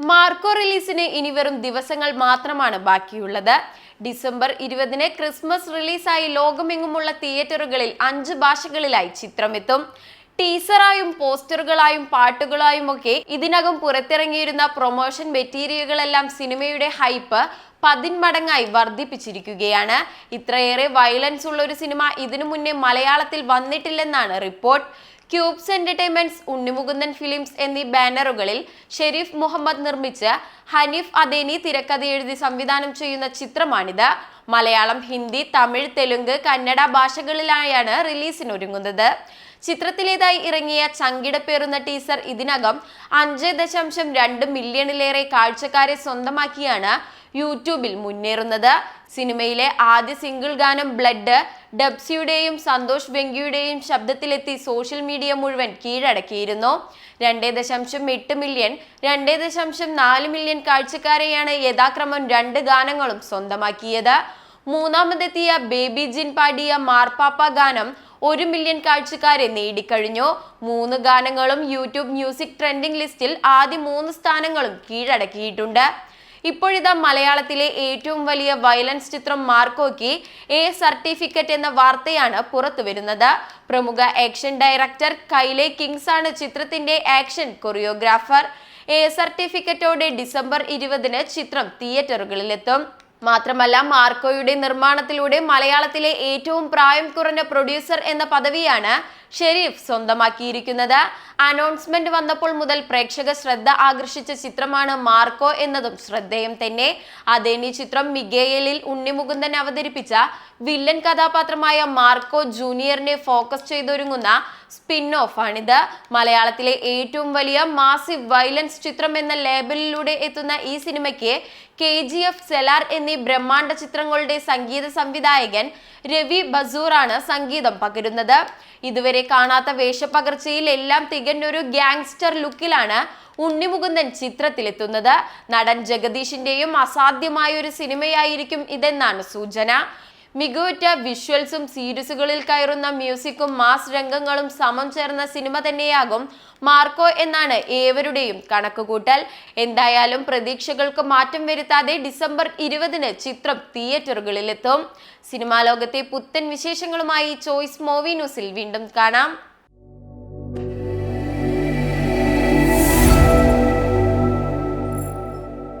Marco റിലീസിന് ഇനി വെറും ദിവസങ്ങൾ മാത്രമാണ് ബാക്കിയുള്ളത്. ഡിസംബർ ഇരുപതിന് ക്രിസ്മസ് റിലീസായി ലോകമെങ്ങുമുള്ള തിയേറ്ററുകളിൽ അഞ്ച് ഭാഷകളിലായി ചിത്രമെത്തും. ടീസറായും പോസ്റ്ററുകളായും പാട്ടുകളായും ഒക്കെ ഇതിനകം പുറത്തിറങ്ങിയിരുന്ന പ്രൊമോഷൻ മെറ്റീരിയലുകളെല്ലാം സിനിമയുടെ ഹൈപ്പ് പതിന്മടങ്ങായി വർദ്ധിപ്പിച്ചിരിക്കുകയാണ്. ഇത്രയേറെ വയലൻസ് ഉള്ള ഒരു സിനിമ ഇതിനു മുന്നേ മലയാളത്തിൽ വന്നിട്ടില്ലെന്നാണ് report. Cubes Entertainments Unnimukundan films എന്നീ ബാനറുകളിൽ ഷെരീഫ് മുഹമ്മദ് നിർമ്മിച്ച് ഹനീഫ് അദേനി തിരക്കഥ എഴുതി സംവിധാനം ചെയ്യുന്ന ചിത്രമാണിത്. മലയാളം ഹിന്ദി തമിഴ് തെലുങ്ക് കന്നഡ ഭാഷകളിലായാണ് റിലീസിനൊരുങ്ങുന്നത്. ചിത്രത്തിലേതായി ഇറങ്ങിയ ചങ്കിട ചങ്കിടപ്പേറുന്ന ടീസർ ഇതിനകം അഞ്ച് ദശാംശം രണ്ട് മില്യണിലേറെ കാഴ്ചക്കാരെ സ്വന്തമാക്കിയാണ് യൂട്യൂബിൽ മുന്നേറുന്നത്. സിനിമയിലെ ആദ്യ സിംഗിൾ ഗാനം ബ്ലഡ് ഡബ്സിയുടെയും സന്തോഷ് വെങ്കിയുടെയും ശബ്ദത്തിലെത്തി സോഷ്യൽ മീഡിയ മുഴുവൻ കീഴടക്കിയിരുന്നു. രണ്ടേ ദശാംശം എട്ട് മില്യൺ രണ്ടേ ദശാംശം നാല് മില്യൺ കാഴ്ചക്കാരെയാണ് യഥാക്രമം രണ്ട് ഗാനങ്ങളും സ്വന്തമാക്കിയത്. മൂന്നാമതെത്തിയ ബേബി ജിൻ പാടിയ മാർപ്പാപ്പ ഗാനം ഒരു മില്യൺ കാഴ്ചക്കാരെ നേടിക്കഴിഞ്ഞു. മൂന്ന് ഗാനങ്ങളും യൂട്യൂബ് മ്യൂസിക് ട്രെൻഡിംഗ് ലിസ്റ്റിൽ ആദ്യ മൂന്ന് സ്ഥാനങ്ങളും കീഴടക്കിയിട്ടുണ്ട്. ഇപ്പോഴിതാ മലയാളത്തിലെ ഏറ്റവും വലിയ വയലൻസ് ചിത്രം മാർക്കോയ്ക്ക് എ സർട്ടിഫിക്കറ്റ് എന്ന വാർത്തയാണ് പുറത്തു വരുന്നത് പ്രമുഖ ആക്ഷൻ ഡയറക്ടർ കൈലെ കിങ്സ് ആണ് ചിത്രത്തിന്റെ ആക്ഷൻ കൊറിയോഗ്രാഫർ. എ സർട്ടിഫിക്കറ്റോടെ ഡിസംബർ ഇരുപതിന് ചിത്രം തിയേറ്ററുകളിലെത്തും. മാത്രമല്ല മാർക്കോയുടെ നിർമ്മാണത്തിലൂടെ മലയാളത്തിലെ ഏറ്റവും പ്രായം കുറഞ്ഞ പ്രൊഡ്യൂസർ എന്ന പദവിയാണ് ഷെരീഫ് സ്വന്തമാക്കിയിരിക്കുന്നത്. അനൗൺസ്മെന്റ് വന്നപ്പോൾ മുതൽ പ്രേക്ഷക ശ്രദ്ധ ആകർഷിച്ച ചിത്രമാണ് മാർക്കോ എന്നതും ശ്രദ്ധേയം തന്നെ. അതേനി ചിത്രം മിഗേയലിൽ ഉണ്ണിമുകുന്ദൻ അവതരിപ്പിച്ച വില്ലൻ കഥാപാത്രമായ മാർക്കോ ജൂനിയറിനെ ഫോക്കസ് ചെയ്തൊരുങ്ങുന്ന സ്പിൻ ഓഫ് ആണിത്. മലയാളത്തിലെ ഏറ്റവും വലിയ മാസിവ് വയലൻസ് ചിത്രം എന്ന ലേബലിലൂടെ എത്തുന്ന ഈ സിനിമയ്ക്ക് കെ ജി എഫ് സെലാർ എന്നീ ബ്രഹ്മാണ്ഡ ചിത്രങ്ങളുടെ സംഗീത സംവിധായകൻ രവി ബസൂറാണ് സംഗീതം പകരുന്നത്. ഇതുവരെ കാണാത്ത വേഷപ്പകർച്ചയിൽ എല്ലാം തികഞ്ഞൊരു ഗ്യാങ്സ്റ്റർ ലുക്കിലാണ് ഉണ്ണിമുകുന്ദൻ ചിത്രത്തിലെത്തുന്നത്. നടൻ ജഗദീഷിന്റെയും അസാധ്യമായ ഒരു സിനിമയായിരിക്കും ഇതെന്നാണ് സൂചന. മികവുറ്റ വിഷ്വൽസും സീരീസുകളിൽ കയറുന്ന മ്യൂസിക്കും മാസ് രംഗങ്ങളും സമം ചേർന്ന സിനിമ തന്നെയാകും മാർക്കോ എന്നാണ് ഏവരുടെയും കണക്കുകൂട്ടൽ. എന്തായാലും പ്രതീക്ഷകൾക്ക് മാറ്റം വരുത്താതെ ഡിസംബർ ഇരുപതിന് ചിത്രം തിയേറ്ററുകളിലെത്തും. സിനിമാ ലോകത്തെ പുത്തൻ വിശേഷങ്ങളുമായി ചോയ്സ് മൂവി ന്യൂസിൽ വീണ്ടും കാണാം.